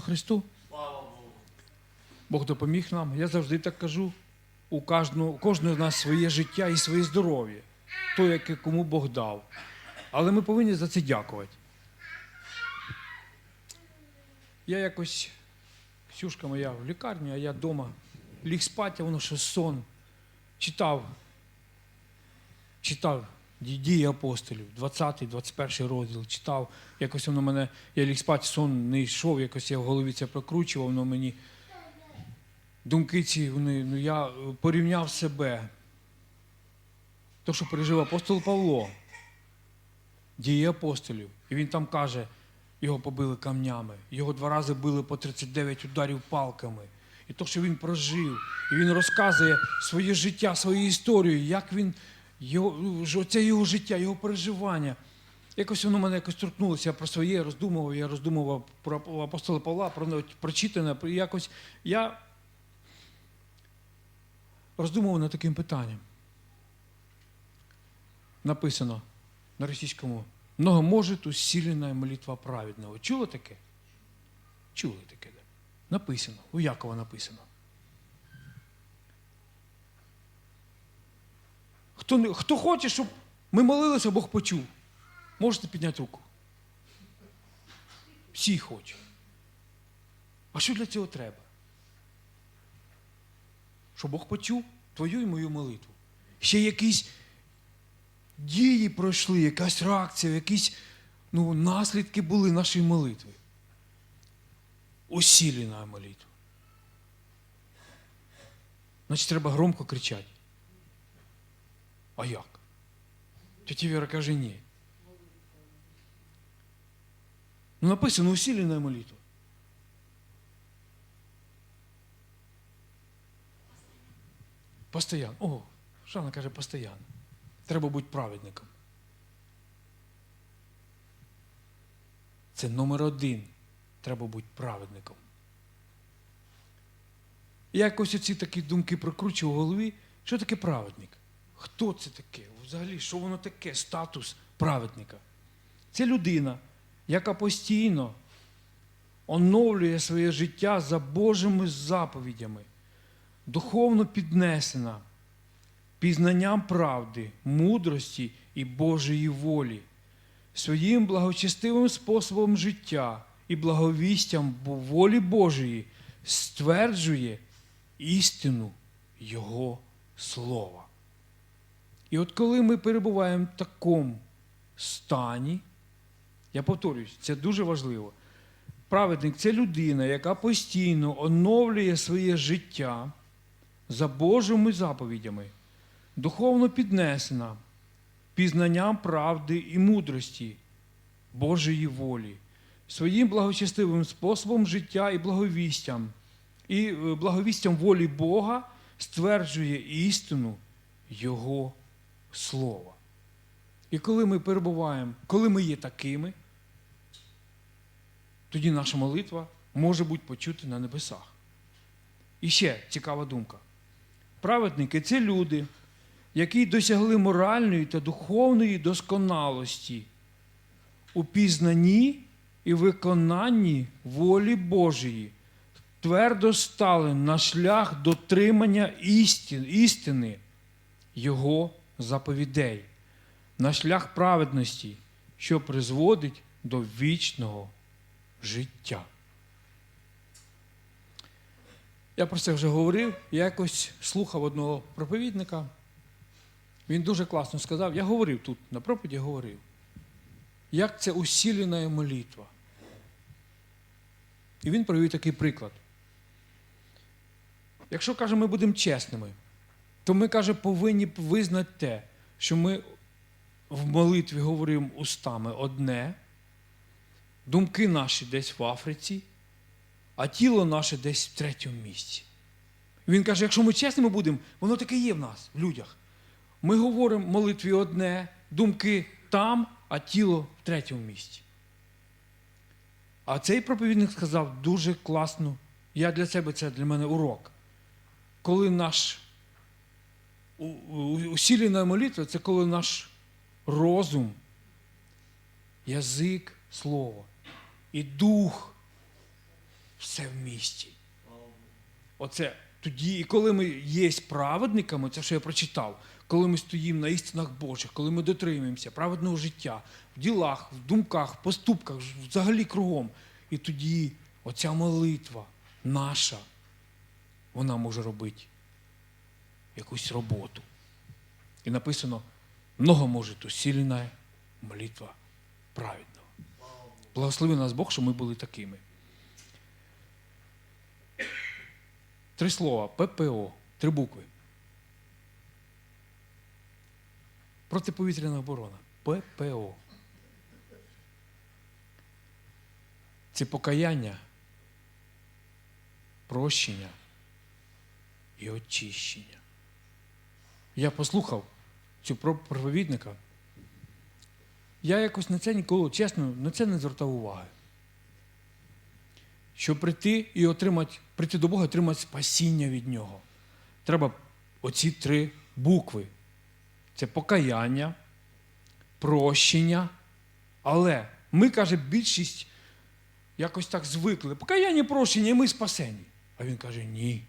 Христу. Бог допоміг нам. Я завжди так кажу. У кожного, у кожного з нас своє життя і своє здоров'я, то, яке кому Бог дав. Але ми повинні за це дякувати. Я якось, Ксюшка моя в лікарні, а я вдома ліг спати, а воно що сон. Читав, читав «Ді- дії апостолів, 20, 21 розділ, читав. Якось воно мене, я ліг спати, сон не йшов, якось я в голові це прокручував, воно мені. Думки ці, вони, ну я порівняв себе. То, що пережив апостол Павло, дії апостолів. І він там каже, його побили камнями, його два рази били по 39 ударів палками. І то, що він прожив, і він розказує своє життя, свою історію, як він, його, оце його життя, його переживання. Якось воно мене якось торкнулося, я про своє роздумував, я роздумував про апостола Павла, про прочитане. і Якось я роздумував над таким питанням. Написано на російському. Много может усиленная молитва праведного. Чули таке? Чули таке? Написано. У Якова написано. Хто, хто хоче, щоб ми молилися, Бог почув. Можете підняти руку. Всі хочуть. А що для цього треба? Щоб Бог почув твою і мою молитву. Ще якісь дії пройшли, якась реакція, якісь ну, наслідки були нашої молитви. Усилена молитва. Значить, треба громко кричати. А як? Тетя Віра каже, ні. Ну, написано усилена молитва. Постоянно. О, Шана каже, постоянно. Треба бути праведником. Це номер один. Треба бути праведником. Я якось оці такі думки прокручував в голові. Що таке праведник? Хто це таке? Взагалі, що воно таке? Статус праведника? Це людина, яка постійно оновлює своє життя за Божими заповідями, духовно піднесена пізнанням правди, мудрості і Божої волі, своїм благочестивим способом життя і благовістям волі Божої стверджує істину Його Слова. І от коли ми перебуваємо в такому стані, я повторюсь, це дуже важливо. Праведник це людина, яка постійно оновлює своє життя за Божими заповідями, духовно піднесена пізнанням правди і мудрості Божої волі, своїм благочестивим способом життя і благовістям, і е, благовістям волі Бога стверджує істину Його Слова. І коли ми перебуваємо, коли ми є такими, тоді наша молитва може бути почута на небесах. І ще цікава думка. Праведники це люди, які досягли моральної та духовної досконалості у пізнанні і виконанні волі Божої, твердо стали на шлях дотримання істин, істини Його заповідей, на шлях праведності, що призводить до вічного життя. Я про це вже говорив. Я якось слухав одного проповідника. Він дуже класно сказав. Я говорив тут, на проповіді говорив. Як це усілена молитва. І він провів такий приклад. Якщо, каже, ми будемо чесними, то ми, каже, повинні визнати те, що ми в молитві говоримо устами одне, думки наші десь в Африці, а тіло наше десь в третьому місці. Він каже, якщо ми чесними будемо, воно таке є в нас, в людях. Ми говоримо в молитві одне, думки там, а тіло в третьому місці. А цей проповідник сказав дуже класно. Я для себе це для мене урок. Коли наш усілена молитва, це коли наш розум, язик, слово і дух все в місті. Оце тоді, і коли ми є праведниками, це що я прочитав, коли ми стоїмо на істинах Божих, коли ми дотримуємося праведного життя в ділах, в думках, в поступках, взагалі кругом. І тоді оця молитва наша, вона може робити якусь роботу. І написано, много може усильна молитва праведного. Благослови нас Бог, що ми були такими. Три слова ППО, три букви. Протиповітряна оборона. ППО. Це покаяння, прощення і очищення. Я послухав про- проповідника. Я якось на це ніколи, чесно, на це не звертав уваги. Щоб прийти і отримати, прийти до Бога і отримати спасіння від Нього. Треба оці три букви. Це покаяння, прощення. Але ми, каже, більшість якось так звикли. Покаяння, прощення, і ми спасені. А він каже, ні.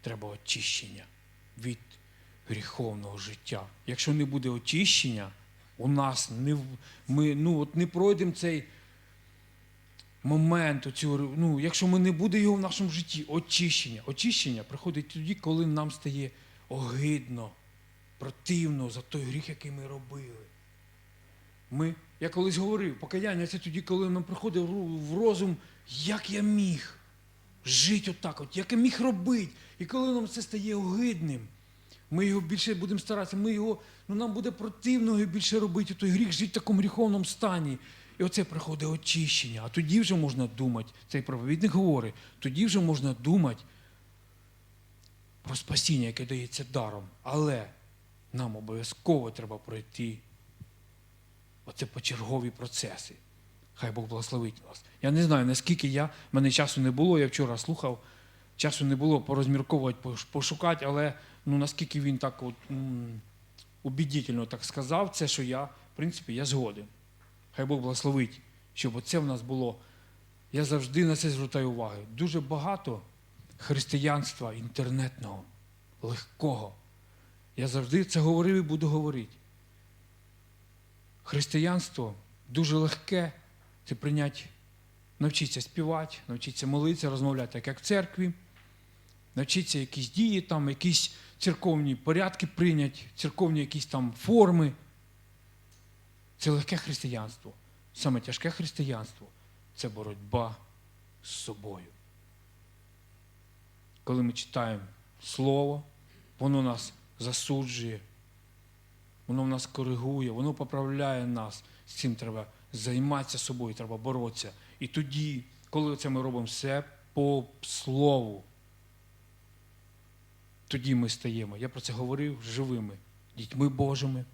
Треба очищення від гріховного життя. Якщо не буде очищення, у нас не, ми ну, от не пройдемо цей момент, оцю, ну, якщо ми не буде його в нашому житті, очищення. Очищення приходить тоді, коли нам стає огидно, противно за той гріх, який ми робили. Ми, я колись говорив, покаяння це тоді, коли нам приходить в розум, як я міг жити отак, от, як я міг робити. І коли нам це стає огидним, ми його більше будемо старатися, ми його, ну нам буде противно його більше робити, той гріх жити в такому гріховному стані. І оце приходить очищення. А тоді вже можна думати, цей проповідник говорить, тоді вже можна думати про спасіння, яке дається даром. Але нам обов'язково треба пройти оце почергові процеси. Хай Бог благословить нас. Я не знаю, наскільки я, в мене часу не було, я вчора слухав, часу не було порозмірковувати, пошукати, але ну, наскільки він так от, м, убедительно так сказав, це, що я, в принципі, я згоден. Хай Бог благословить, щоб оце в нас було. Я завжди на це звертаю увагу. Дуже багато християнства інтернетного, легкого. Я завжди це говорив і буду говорити. Християнство дуже легке це прийняти, навчитися співати, навчитися молитися, розмовляти, як в церкві, навчитися якісь дії, там, якісь церковні порядки прийняти, церковні якісь там форми. Це легке християнство. Саме тяжке християнство це боротьба з собою. Коли ми читаємо Слово, воно нас засуджує, воно в нас коригує, воно поправляє нас. З цим треба займатися собою, треба боротися. І тоді, коли це ми робимо все по слову, тоді ми стаємо. Я про це говорив живими дітьми Божими.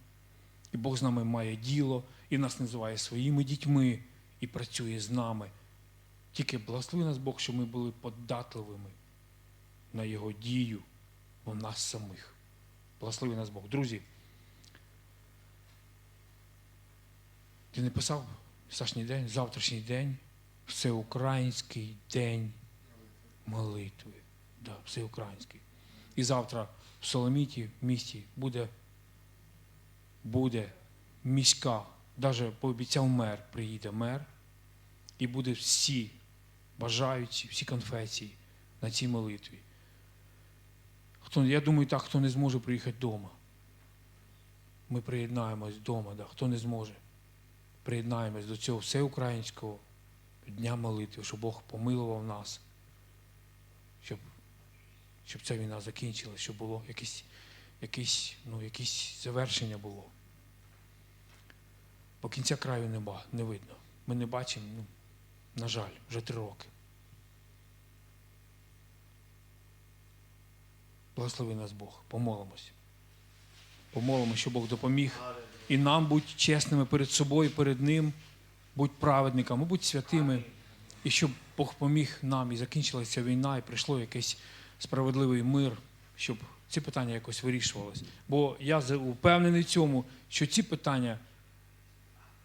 І Бог з нами має діло, і нас називає своїми дітьми, і працює з нами. Тільки благослови нас Бог, щоб ми були податливими на Його дію у нас самих. Благослови нас Бог. Друзі, ти не писав Сашній день, завтрашній день, всеукраїнський день молитви. Да, всеукраїнський. І завтра в Соломіті, в місті, буде буде міська, навіть пообіцяв мер, приїде мер, і буде всі бажаючі, всі конфесії на цій молитві. Хто, я думаю, так, хто не зможе приїхати вдома. Ми приєднаємось вдома, да, хто не зможе. Приєднаємось до цього всеукраїнського дня молитви, щоб Бог помилував нас, щоб, щоб ця війна закінчилась, щоб було якесь якесь, ну, якесь завершення було. Бо кінця краю неба, не видно. Ми не бачимо, ну, на жаль, вже три роки. Благослови нас Бог, помолимось. Помолимось, щоб Бог допоміг і нам бути чесними перед собою, перед Ним, будь праведниками, будь святими, і щоб Бог поміг нам і закінчилася війна, і прийшло якийсь справедливий мир, щоб ці питання якось вирішувалися. Бо я впевнений в цьому, що ці питання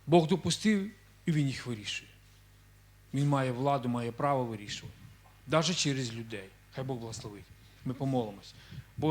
Бог допустив і Він їх вирішує. Він має владу, має право вирішувати. Навіть через людей. Хай Бог благословить. Ми помолимось.